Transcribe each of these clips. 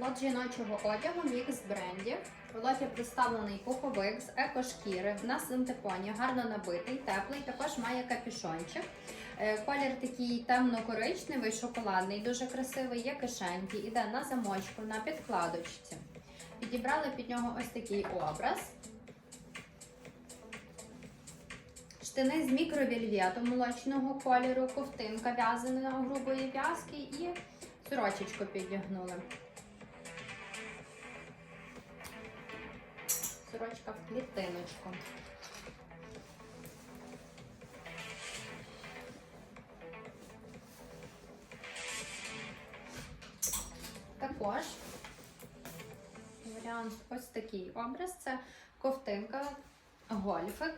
Лот жіночого одягу мікс брендів. В лоті представлений пуховик з екошкіри на синтепоні, гарно набитий, теплий, також має капюшончик. Е, Колір такий темно-коричневий, шоколадний, дуже красивий, є кишеньки, іде на замочку, на підкладочці. Підібрали під нього ось такий образ. Штани з мікровільвету молочного кольору, ковтинка в'язана грубої в'язки і сорочечку підігнули. Сорочка в клітиночку. Також варіант ось такий образ. Це ковтинка, гольфик,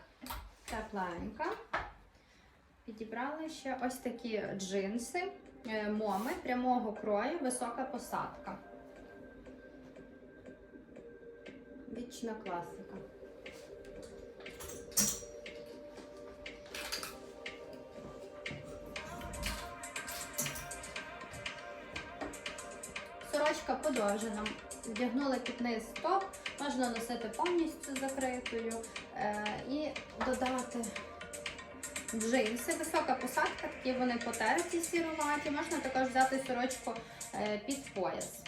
тепленька. Підібрали ще ось такі джинси, е, моми прямого крою, висока посадка. Вічна класика. Сорочка подовжена. Вдягнули під низ топ, можна носити повністю закритою е, і додати джинси. Висока посадка, такі вони потерті сіруваті. Можна також взяти сорочку е, під пояс.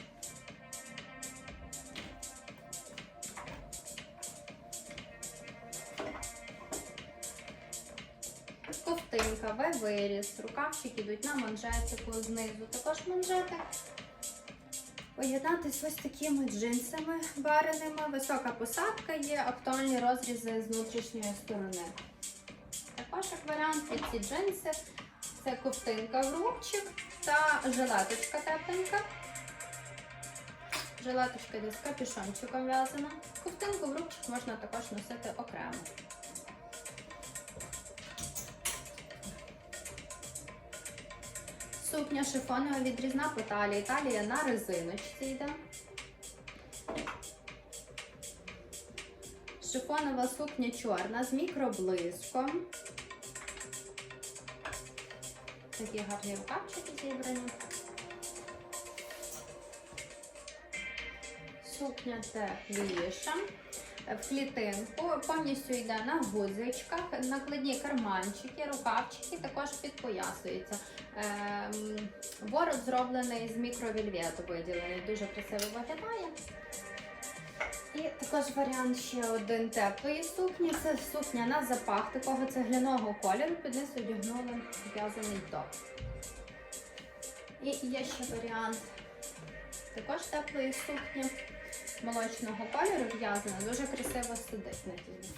Ковтинка, В-виріз, рукавчики йдуть на манжетику знизу. Також манжети поєднатись ось такими джинсами вареними. Висока посадка є, актуальні розрізи з внутрішньої сторони. Також як варіант під ці джинси це ковтинка в рубчик та жилеточка тепленька. Жилеточка йде з капюшончиком в'язана. Ковтинку в рубчик можна також носити окремо. Сукня шифонова відрізна по талії. Талія на резиночці йде. Шифонова сукня чорна з мікроблиском. Такі гарні рукавчики зібрані. Сукня тепліша. В клітинку повністю йде на гудзичках, накладні карманчики, рукавчики також підпоясуються. Ем, ворот зроблений з мікровільвету виділений, дуже красиво виглядає. І також варіант ще один теплої сукні. Це сукня на запах такого цегляного кольору. Під низ одягнули в'язаний топ. І є ще варіант також теплої сукні молочного кольору в'язана, дуже красиво сидить на тілі.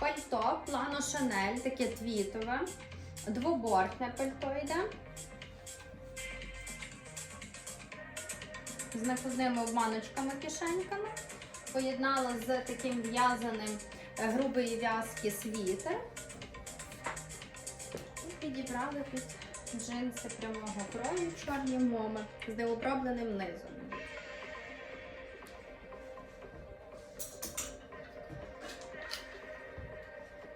Пальто плану Шанель, таке твітове, двобортне пальто йде. З накладними обманочками кишеньками. Поєднала з таким в'язаним е, грубої в'язки світер. І підібрали під джинси прямого крою, чорні моми з необробленим низом.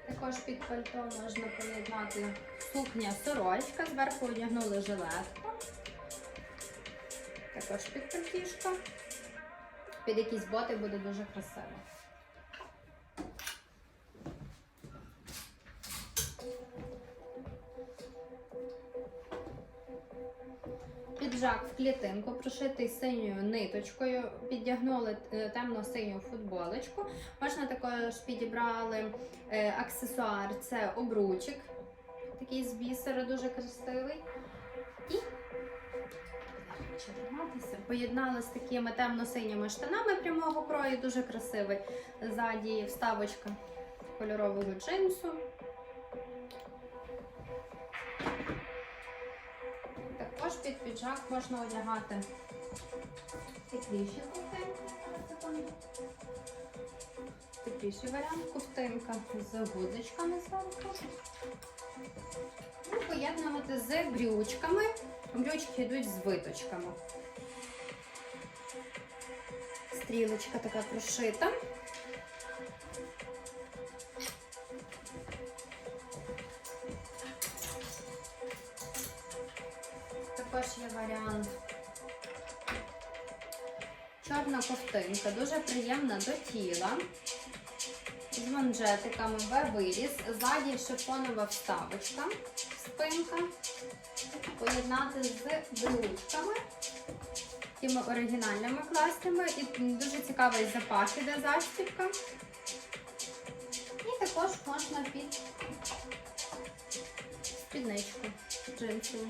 Також під пальто можна поєднати сукня сорочка, зверху одягнули жилетку. Також під пальтішко. Під якісь боти буде дуже красиво. Піджак в клітинку, прошитий синьою ниточкою, піддягнули е, темно-синю футболочку. Можна також підібрали е, аксесуар, це обручик, такий з бісера, дуже красивий. І поєднали з такими темно-синіми штанами прямого крою, дуже красивий. Ззаді вставочка кольорового джинсу. Під піджак можна одягати тепліші ковтинки. Тепліший варіант ковтинка з гудзичками зверху. І поєднувати з брючками. Брючки йдуть з виточками. Стрілочка така прошита. Також є варіант. Чорна ковтинка, дуже приємна до тіла. З манжетиками В-виріз. Ззаді шифонова вставочка, спинка. Поєднати з брючками. Такими оригінальними класними. І дуже цікавий запах іде застібка. І також можна під спідничку джинсову.